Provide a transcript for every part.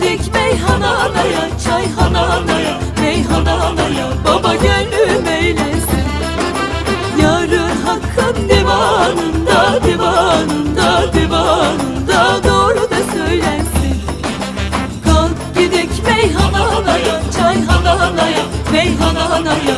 gidik meyhananaya Çayhananaya, meyhananaya Baba gönlüm eylesin. Yarın hakkın divanında Divanında, divanında Doğru da söylensin. Kalk gidik meyhananaya Çayhananaya, meyhananaya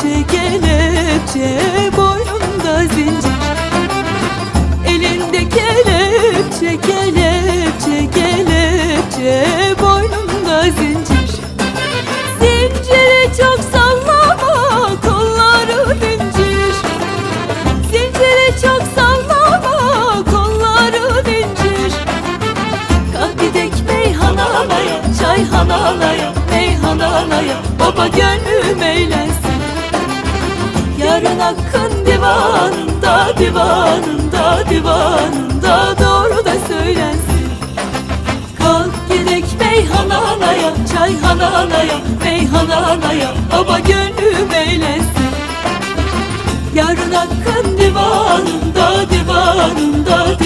kelepçe kelepçe Boynunda zincir. Elinde kelepçe kelepçe kelepçe Boynunda zincir. Zinciri çok sallama kolları incir Zinciri çok sallama kolları incir Kalk gidek meyhanalaya çayhanalaya meyhanalaya Baba gönlüm eğlensin Yarın hakkın divanında divanında divanında Doğru da söylensin. Kalk gidek meyhanalaya Çayhanalaya Meyhanalaya Baba gönlüm eğlensin. Yarın hakkın divanında Divanında